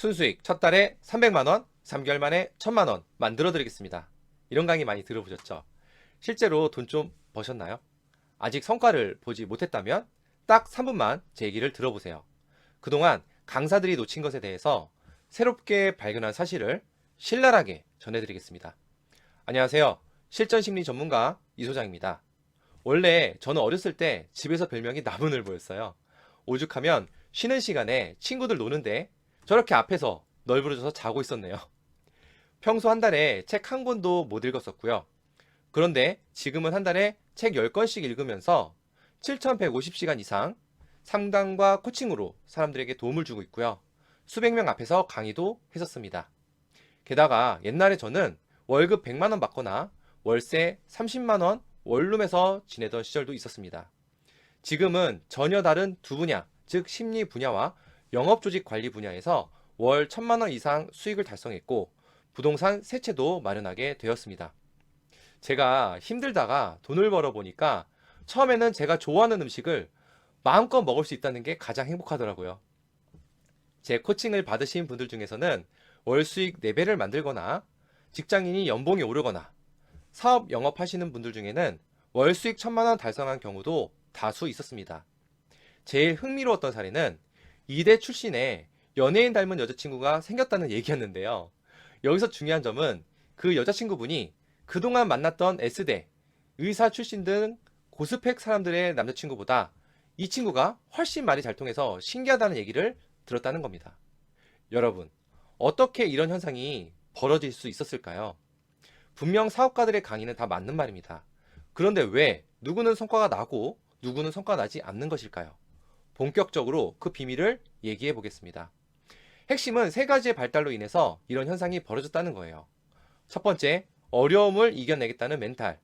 순수익 첫 달에 300만원, 3개월 만에 1000만원 만들어 드리겠습니다. 이런 강의 많이 들어보셨죠? 실제로 돈 좀 버셨나요? 아직 성과를 보지 못했다면 딱 3분만 제 얘기를 들어보세요. 그동안 강사들이 놓친 것에 대해서 새롭게 발견한 사실을 신랄하게 전해드리겠습니다. 안녕하세요. 실전심리 전문가 이소장입니다. 원래 저는 어렸을 때 집에서 별명이 나무늘보였어요. 오죽하면 쉬는 시간에 친구들 노는데 저렇게 앞에서 널브러져서 자고 있었네요. 평소 한 달에 책 한 권도 못 읽었었고요. 그런데 지금은 한 달에 책 10권씩 읽으면서 7,150시간 이상 상담과 코칭으로 사람들에게 도움을 주고 있고요. 수백 명 앞에서 강의도 했었습니다. 게다가 옛날에 저는 월급 100만 원 받거나 월세 30만 원 원룸에서 지내던 시절도 있었습니다. 지금은 전혀 다른 두 분야, 즉 심리 분야와 영업조직 관리 분야에서 월 1000만원 이상 수익을 달성했고 부동산 세 채도 마련하게 되었습니다. 제가 힘들다가 돈을 벌어 보니까 처음에는 제가 좋아하는 음식을 마음껏 먹을 수 있다는 게 가장 행복하더라고요. 제 코칭을 받으신 분들 중에서는 월 수익 4배를 만들거나 직장인이 연봉이 오르거나 사업 영업하시는 분들 중에는 월 수익 1000만 원 달성한 경우도 다수 있었습니다. 제일 흥미로웠던 사례는 이대 출신의 연예인 닮은 여자친구가 생겼다는 얘기였는데요. 여기서 중요한 점은 그 여자친구분이 그동안 만났던 S대, 의사 출신 등 고스펙 사람들의 남자친구보다 이 친구가 훨씬 말이 잘 통해서 신기하다는 얘기를 들었다는 겁니다. 여러분, 어떻게 이런 현상이 벌어질 수 있었을까요? 분명 사업가들의 강의는 다 맞는 말입니다. 그런데 왜 누구는 성과가 나고 누구는 성과가 나지 않는 것일까요? 본격적으로 그 비밀을 얘기해 보겠습니다. 핵심은 세 가지의 발달로 인해서 이런 현상이 벌어졌다는 거예요. 첫 번째, 어려움을 이겨내겠다는 멘탈.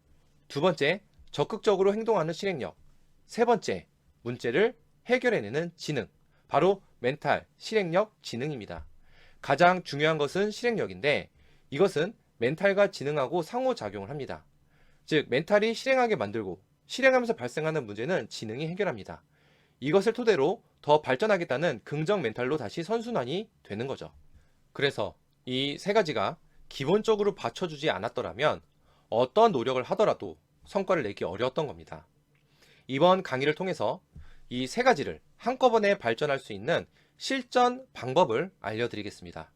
두 번째, 적극적으로 행동하는 실행력. 세 번째, 문제를 해결해내는 지능. 바로 멘탈, 실행력, 지능입니다. 가장 중요한 것은 실행력인데 이것은 멘탈과 지능하고 상호작용을 합니다. 즉, 멘탈이 실행하게 만들고 실행하면서 발생하는 문제는 지능이 해결합니다. 이것을 토대로 더 발전하겠다는 긍정 멘탈로 다시 선순환이 되는 거죠. 그래서 이 세 가지가 기본적으로 받쳐주지 않았더라면 어떤 노력을 하더라도 성과를 내기 어려웠던 겁니다. 이번 강의를 통해서 이 세 가지를 한꺼번에 발전할 수 있는 실전 방법을 알려드리겠습니다.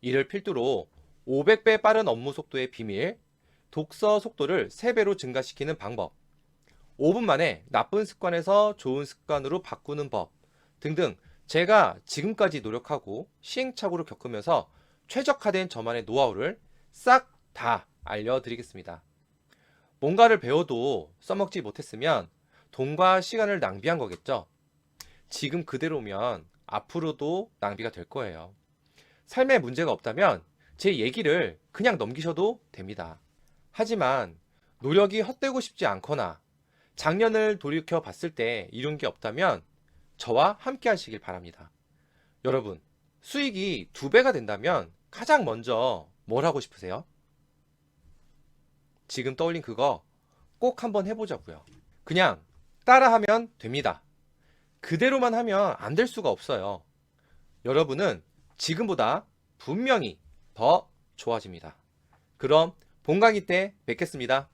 이를 필두로 500배 빠른 업무 속도의 비밀, 독서 속도를 3배로 증가시키는 방법, 5분 만에 나쁜 습관에서 좋은 습관으로 바꾸는 법 등등 제가 지금까지 노력하고 시행착오를 겪으면서 최적화된 저만의 노하우를 싹 다 알려드리겠습니다. 뭔가를 배워도 써먹지 못했으면 돈과 시간을 낭비한 거겠죠? 지금 그대로면 앞으로도 낭비가 될 거예요. 삶에 문제가 없다면 제 얘기를 그냥 넘기셔도 됩니다. 하지만 노력이 헛되고 싶지 않거나 작년을 돌이켜 봤을 때 이룬 게 없다면 저와 함께 하시길 바랍니다. 여러분, 수익이 두 배가 된다면 가장 먼저 뭘 하고 싶으세요? 지금 떠올린 그거 꼭 한번 해보자고요. 그냥 따라하면 됩니다. 그대로만 하면 안 될 수가 없어요. 여러분은 지금보다 분명히 더 좋아집니다. 그럼 본 강의 때 뵙겠습니다.